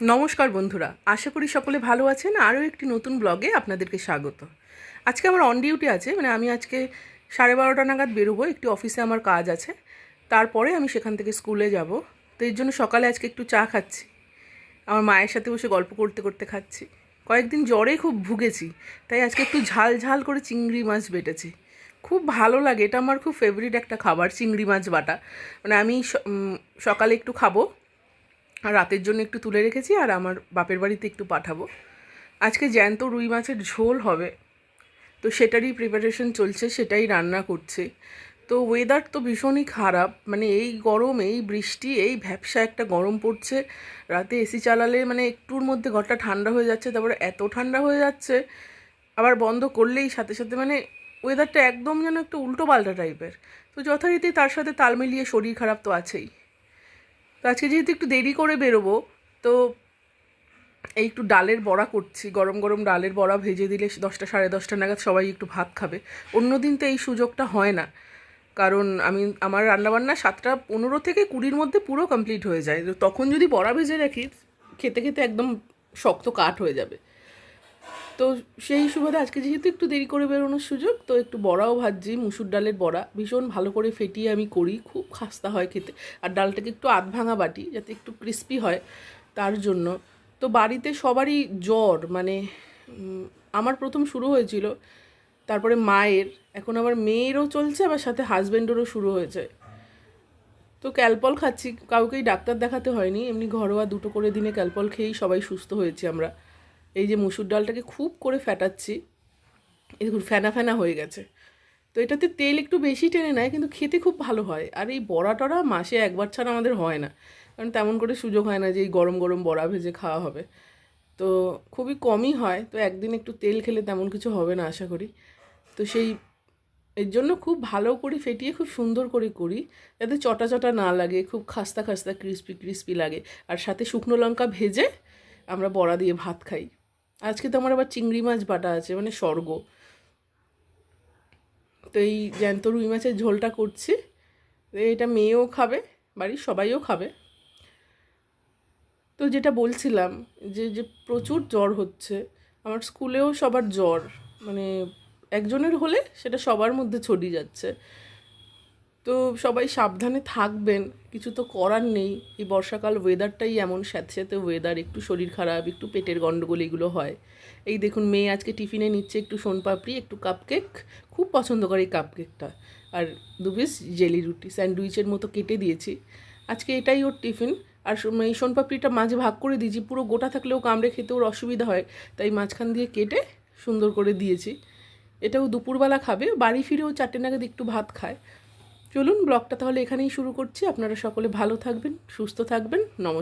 নমস্কার বন্ধুরা, আশা করি সকলে ভালো আছেন। আরও একটি নতুন ব্লগে আপনাদেরকে স্বাগত। আজকে আমার অন ডিউটি আছে মানে আমি আজকে সাড়ে বারোটা নাগাদ বেরোবো, একটি অফিসে আমার কাজ আছে। তারপরে আমি সেখান থেকে স্কুলে যাব। তো এর জন্য সকালে আজকে একটু চা খাচ্ছি। আমার মায়ের সাথে বসে গল্প করতে করতে খাচ্ছি। কয়েকদিন জ্বরে খুব ভুগেছি, তাই আজকে একটু ঝাল ঝাল করে চিংড়ি মাছ বেটেছি। খুব ভালো লাগে, এটা আমার খুব ফেভারিট একটা খাবার, চিংড়ি মাছ বাটা। মানে আমি সকালে একটু খাব আর রাতের জন্য একটু তুলে রেখেছি আর আমার বাপের বাড়িতে একটু পাঠাবো। আজকে জ্যান্ত রুই মাছের ঝোল হবে। তো সেটারই প্রিপারেশন চলছে, সেটাই রান্না করছে। তো ওয়েদার তো ভীষণই খারাপ। মানে এই গরম, এই বৃষ্টি, এই ভ্যাবসা একটা গরম পড়ছে। রাতে এসি চালালে মানে একটুর মধ্যে ঘরটা ঠান্ডা হয়ে যাচ্ছে, তারপরে এত ঠান্ডা হয়ে যাচ্ছে। আবার বন্ধ করলেই সাথে সাথে মানে ওয়েদারটা একদম যেন একটু উল্টো পাল্টা টাইপের তো যথারীতি তার সাথে তাল মিলিয়ে শরীর খারাপ তো আছেই। তো আজকে যেহেতু একটু দেরি করে বেরোবো, তো এই একটু ডালের বড়া করছি, গরম গরম ডালের বড়া ভেজে দিলে দশটা সাড়ে দশটা নাগাদ সবাই একটু ভাত খাবে। অন্য দিন তো এই সুযোগটা হয় না, কারণ আমি, আমার রান্নাবান্না সাতটা পনেরো থেকে কুড়ির মধ্যে পুরো কমপ্লিট হয়ে যায়। তখন যদি বড়া ভেজে রাখি, খেতে খেতে একদম শক্ত কাঠ হয়ে যাবে। তো সেই সুবাদে আজকে যেহেতু একটু দেরি করে বেরোনোর সুযোগ, তো একটু বড়াও ভাজছি, মুসুর ডালের বড়া। ভীষণ ভালো করে ফেটিয়ে আমি করি, খুব খাস্তা হয় খেতে। আর ডালটাকে একটু আধ ভাঙা বাটি, যাতে একটু ক্রিস্পি হয় তার জন্য। তো বাড়িতে সবারই জ্বর মানে আমার প্রথম শুরু হয়েছিল, তারপরে মায়ের। এখন আবার মেয়েরও চলছে, আবার সাথে হাজব্যান্ডেরও শুরু হয়েছে। তো ক্যালপল খাচ্ছি, কাউকেই ডাক্তার দেখাতে হয়নি। এমনি ঘরোয়া দুটো করে দিনে ক্যালপল খেয়েই সবাই সুস্থ হয়েছি আমরা। এই যে মুসুর ডালটাকে খুব করে ফ্যাটাচ্ছি এই দেখুন, ফেনা ফেনা হয়ে গেছে। তো এটাতে তেল একটু বেশি টেনে নেয়, কিন্তু খেতে খুব ভালো হয়। আর এই বড়া টড়া মাসে একবার ছাড়া আমাদের হয় না, কারণ তেমন করে সুযোগ হয় না যে এই গরম গরম বড়া ভেজে খাওয়া হবে। তো খুবই কমই হয়, তো একদিন একটু তেল খেলে তেমন কিছু হবে না, আশা করি। তো সেই, এর জন্য খুব ভালো করে ফেটিয়ে খুব সুন্দর করে করি, যাতে চটা চটা না লাগে, খুব খাস্তা খাস্তা, ক্রিস্পি ক্রিস্পি লাগে। আর সাথে শুকনো লঙ্কা ভেজে আমরা বড়া দিয়ে ভাত খাই। আজকে তো আমার আবার চিংড়ি মাছ বাটা আছে মানে স্বর্গ। তো এই জ্যান্ত রুই মাছের ঝোলটা করছি। এটা মেয়েও খাবে, বাড়ির সবাইও খাবে। তো যেটা বলছিলাম যে যে প্রচুর জ্বর হচ্ছে, আমার স্কুলেও সবার জ্বর মানে একজনের হলে সেটা সবার মধ্যে ছড়িয়ে যাচ্ছে। তো সবাই সাবধানে থাকবেন, কিছু তো করার নেই। এই বর্ষাকাল ওয়েদারটাই এমন স্যাঁতস্যাঁতে ওয়েদার একটু শরীর খারাপ, একটু পেটের গণ্ডগোল এগুলো হয়। এই দেখুন, মেয়ে আজকে টিফিনে নিচ্ছে একটু সোনপাপড়ি, একটু কাপকেক খুব পছন্দ করে এই কাপকেকটা আর দু পিস জেলি রুটি স্যান্ডউইচের মতো কেটে দিয়েছি। আজকে এটাই ওর টিফিন। আর এই সোনপাপড়িটা মাঝে ভাগ করে দিয়েছি, পুরো গোটা থাকলেও কামড়ে খেতে ওর অসুবিধা হয়, তাই মাঝখান দিয়ে কেটে সুন্দর করে দিয়েছি। এটাও দুপুরবেলা খাবে, বাড়ি ফিরেও চারটে নাগাদ একটু ভাত খায়। চলুন ব্লগটা তাহলে এখানেই শুরু করছি। আপনারা সকলে ভালো থাকবেন সুস্থ থাকবেন। নমস্কার।